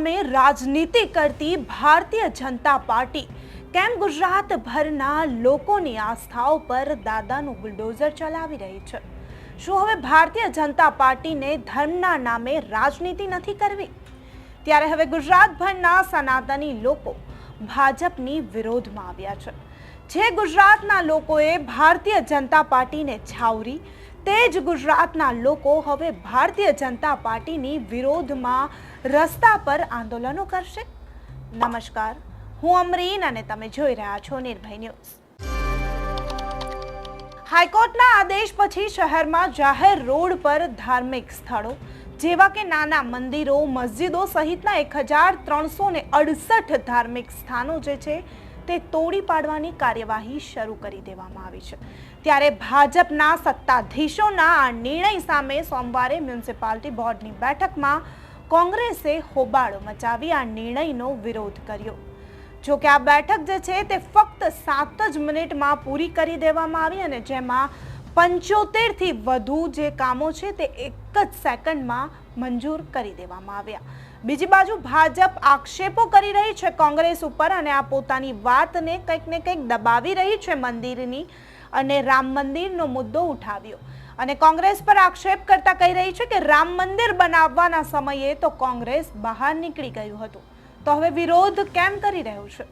નામે રાજનીતિ કરતી ભારતીય જનતા પાર્ટી. કેમ ગુજરાતભરના લોકોની આસ્થાઓ પર દાદાનું બુલડોઝર ચલાવી રહી છે? શું હવે ભારતીય જનતા પાર્ટીને ધર્મના નામે રાજનીતિ નથી કરવી? ત્યારે હવે ગુજરાતભરના સનાતની લોકો ભાજપની વિરોધમાં આવ્યા છે. જે ગુજરાતના લોકોએ ભારતીય જનતા પાર્ટીને છાવરી તે જ ગુજરાતના લોકો હવે ભારતીય જનતા પાર્ટીની વિરોધમાં રસ્તા પર આંદોલનો કરશે. નમસ્કાર, હું અમરીન અને તમે જોઈ રહ્યા છો નિર્ભય ન્યૂઝ. હાઈકોર્ટના આદેશ પછી શહેરમાં જાહેર રોડ પર ધાર્મિક સ્થળો, જેવા કે નાના મંદિરો, મસ્જિદો સહિતના એક હજાર ત્રણસો ને અડસઠ ધાર્મિક સ્થાનો જે છે તે તોડી પાડવાની કાર્યવાહી શરૂ કરી દેવામાં આવી છે. ત્યારે ભાજપના સત્તાધીશોના આ નિર્ણય સામે સોમવારે મ્યુનિસિપાલિટી બોર્ડની બેઠકમાં કોંગ્રેસે હોબાળો મચાવી આ નિર્ણયનો વિરોધ કર્યો. જો કે આ બેઠક જે છે તે ફક્ત સાત જ મિનિટમાં પૂરી કરી દેવામાં આવી અને જેમાં પંચોતેરથી વધુ જે કામો છે તે એક જ સેકન્ડમાં મંજૂર કરી દેવામાં આવ્યા. બીજી બાજુ ભાજપ આક્ષેપો કરી રહી છે કોંગ્રેસ ઉપર અને આ પોતાની વાતને કંઈક ને કંઈક દબાવી રહી છે મંદિરની અને રામ મંદિરનો મુદ્દો ઉઠાવ્યો. અને કોંગ્રેસ પર આક્ષેપ કરતા કહી રહી છે કે રામ મંદિર બનાવવાના સમયે તો કોંગ્રેસ બહાર નીકળી ગયું હતું. તો હવે વિરોધ કેમ કરી રહ્યું છે?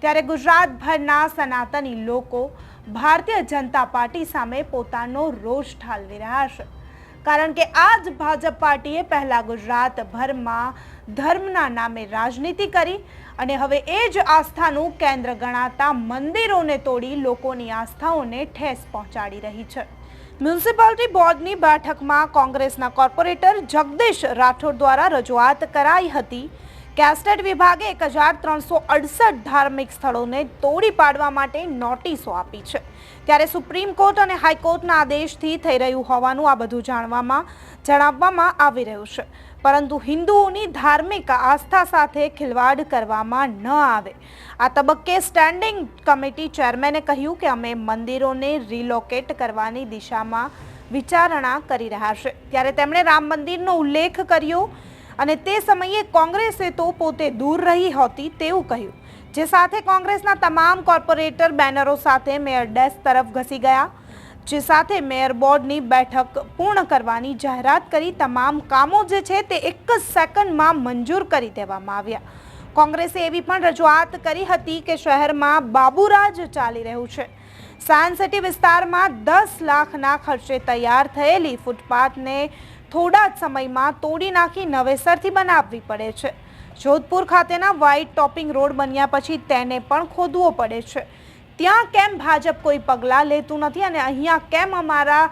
ત્યારે ગુજરાતભરના સનાતની લોકો ભારતીય જનતા પાર્ટી સામે પોતાનો રોષ ઠાલવી રહ્યા છે. કારણ કે આ જ ભાજપ પાર્ટીએ પહેલાં ગુજરાતભરમાં ધર્મના નામે રાજનીતિ કરી અને હવે એ જ આસ્થાનું કેન્દ્ર ગણાતા મંદિરોને તોડી લોકોની આસ્થાઓને ઠેસ પહોંચાડી રહી છે. મ્યુનિસિપાલિટી બોર્ડની બેઠકમાં કોંગ્રેસના કોર્પોરેટર જગદીશ રાઠોડ દ્વારા રજૂઆત કરાઈ હતી કે એસ્ટેટ વિભાગે એક હજાર ત્રણસો અડસઠ ધાર્મિક સ્થળોને તોડી પાડવા માટે નોટિસો આપી છે. ત્યારે સુપ્રીમ કોર્ટ અને હાઈકોર્ટના આદેશથી થઈ રહ્યું હોવાનું આ બધું જાણવામાં, જણાવવામાં આવી રહ્યું છે. પરંતુ હિન્દુઓની ધાર્મિક આસ્થા સાથે ખિલવાડ કરવામાં ન આવે. આ તબક્કે સ્ટેન્ડિંગ કમિટી ચેરમેને કહ્યું કે અમે મંદિરોને રિલોકેટ કરવાની દિશામાં વિચારણા કરી રહ્યા છે. ત્યારે તેમણે રામ મંદિરનો ઉલ્લેખ કર્યો અને તે સમયે કોંગ્રેસે તો પોતે દૂર રહી હોતી તેવું કહ્યું. જે સાથે કોંગ્રેસના તમામ કોર્પોરેટર બેનરો સાથે મેયર ડેસ્ક તરફ ઘસી ગયા. જે સાથે મેયર બોર્ડની બેઠક પૂર્ણ કરવાની જાહેરાત કરી તમામ કામો જે છે તે એક જ સેકન્ડમાં મંજૂર કરી દેવામાં આવ્યા. કોંગ્રેસે એવી પણ રજૂઆત કરી હતી કે શહેરમાં બાબુરાજ ચાલી રહ્યું છે. સાયન્સ સિટી વિસ્તારમાં દસ લાખના ખર્ચે તૈયાર થયેલી ફૂટપાથને થોડા જ સમયમાં તોડી નાખી નવેસરથી બનાવવી પડે છે. જોધપુર ખાતેના વ્હાઇટ ટોપિંગ રોડ બન્યા પછી તેને પણ ખોદવો પડે છે. ત્યાં કેમ ભાજપ કોઈ પગલાં લેતું નથી અને અહીંયા કેમ અમારા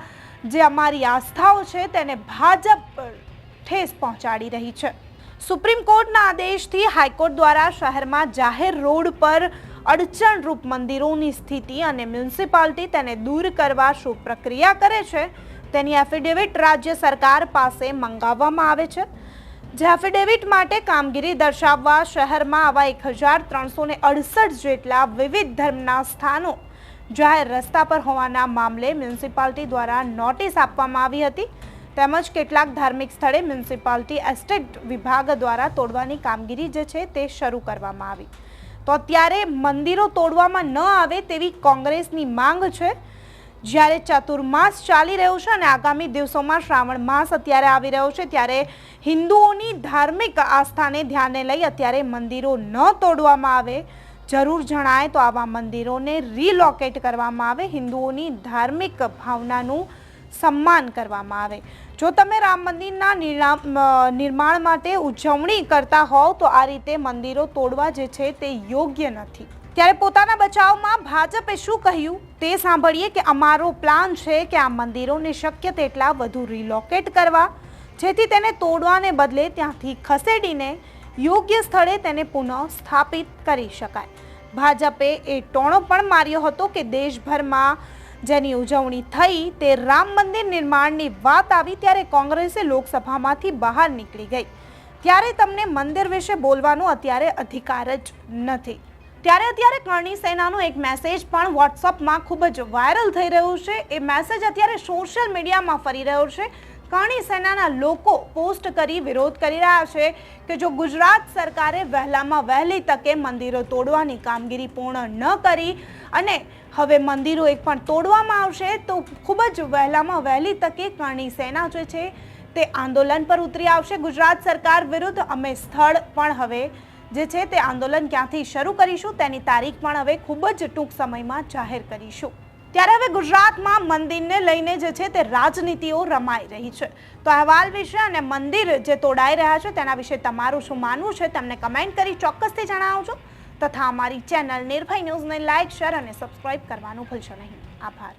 જે અમારી આસ્થાઓ છે તેને ભાજપ ઠેસ પહોંચાડી રહી છે. સુપ્રીમ કોર્ટના આદેશથી હાઈકોર્ટ દ્વારા શહેરમાં જાહેર રોડ પર અડચણરૂપ મંદિરોની સ્થિતિ અને મ્યુનિસિપાલિટી તેને દૂર કરવા શું પ્રક્રિયા કરે છે. તેની એફિડેવિટ રાજ્ય સરકાર પાસે મંગાવવામાં આવે છે, જે એફિડેવિટ માટે કામગીરી દર્શાવવા શહેરમાં આવા એક હજાર ત્રણસો ને અડસઠ જેટલા વિવિધ ધર્મના સ્થાનો જાહેર રસ્તા પર હોવાના મામલે મ્યુનિસિપાલિટી દ્વારા નોટિસ આપવામાં આવી હતી. તેમજ કેટલાક ધાર્મિક સ્થળે મ્યુનિસિપાલિટી એસ્ટેટ વિભાગ દ્વારા તોડવાની કામગીરી જે છે તે શરૂ કરવામાં આવી. તો અત્યારે મંદિરો તોડવામાં ન આવે તેવી કોંગ્રેસની માંગ છે. જ્યારે ચતુર્માસ ચાલી રહ્યું છે અને આગામી દિવસોમાં શ્રાવણ માસ અત્યારે આવી રહ્યો છે, ત્યારે હિન્દુઓની ધાર્મિક આસ્થાને ધ્યાને લઈ અત્યારે મંદિરો ન તોડવામાં આવે. જરૂર જણાય તો આવા મંદિરોને રિલોકેટ કરવામાં આવે, હિન્દુઓની ધાર્મિક ભાવનાનું સન્માન કરવામાં આવે. જો તમે રામ મંદિરના નિર્માણ માટે ઉજવણી કરતા હોવ, તો આ રીતે મંદિરો તોડવા જે છે તે યોગ્ય નથી. ત્યારે પોતાના બચાવમાં ભાજપે શું કહ્યું? તે સાંભળીએ કે અમારો પ્લાન છે કે આ મંદિરોને શક્ય તેટલા વધુ રિલોકેટ કરવા, જેથી તેને તોડવાને બદલે ત્યાંથી ખસેડીને યોગ્ય સ્થળે તેને પુનઃ સ્થાપિત કરી શકાય. ભાજપે એ ટોણો પણ માર્યો હતો કે દેશભરમાં જેની ઉજવણી થઈ તે રામ મંદિર નિર્માણની વાત આવી ત્યારે કોંગ્રેસે લોકસભામાંથી બહાર નીકળી ગઈ. ત્યારે તમને મંદિર વિશે બોલવાનો અત્યારે અધિકાર જ નથી. ત્યારે અત્યારે કરણી સેનાનો એક મેસેજ પણ વોટ્સઅપમાં ખૂબ જ વાયરલ થઈ રહ્યો છે. એ મેસેજ અત્યારે સોશિયલ મીડિયામાં ફરી રહ્યો છે. કરણી સેનાના લોકો પોસ્ટ કરી વિરોધ કરી રહ્યા છે કે જો ગુજરાત સરકારે વહેલામાં વહેલી તકે મંદિરો તોડવાની કામગીરી પૂર્ણ ન કરી અને હવે મંદિરો એક પણ તોડવામાં આવશે, તો ખૂબ જ વહેલામાં વહેલી તકે કરણી સેના જે છે તે આંદોલન પર ઉતરી આવશે. ગુજરાત સરકાર વિરુદ્ધ અમે સ્થળ પણ હવે જે છે તે આંદોલન ક્યાંથી શરૂ કરીશું તેની તારીખ પણ હવે ખૂબ જ ટૂંક સમયમાં જાહેર કરીશું. ત્યારે હવે ગુજરાતમાં મંદિરને લઈને જે છે તે રાજનીતિઓ રમાઈ રહી છે. તો અહેવાલ વિશે અને મંદિર જે તોડાઈ રહ્યા છે તેના વિશે તમારું શું માનવું છે તમને કમેન્ટ કરી ચોક્કસથી જણાવજો. તથા અમારી ચેનલ નિર્ભય ન્યૂઝને લાઇક શેર અને સબસ્ક્રાઇબ કરવાનું ભૂલશો નહીં. આભાર.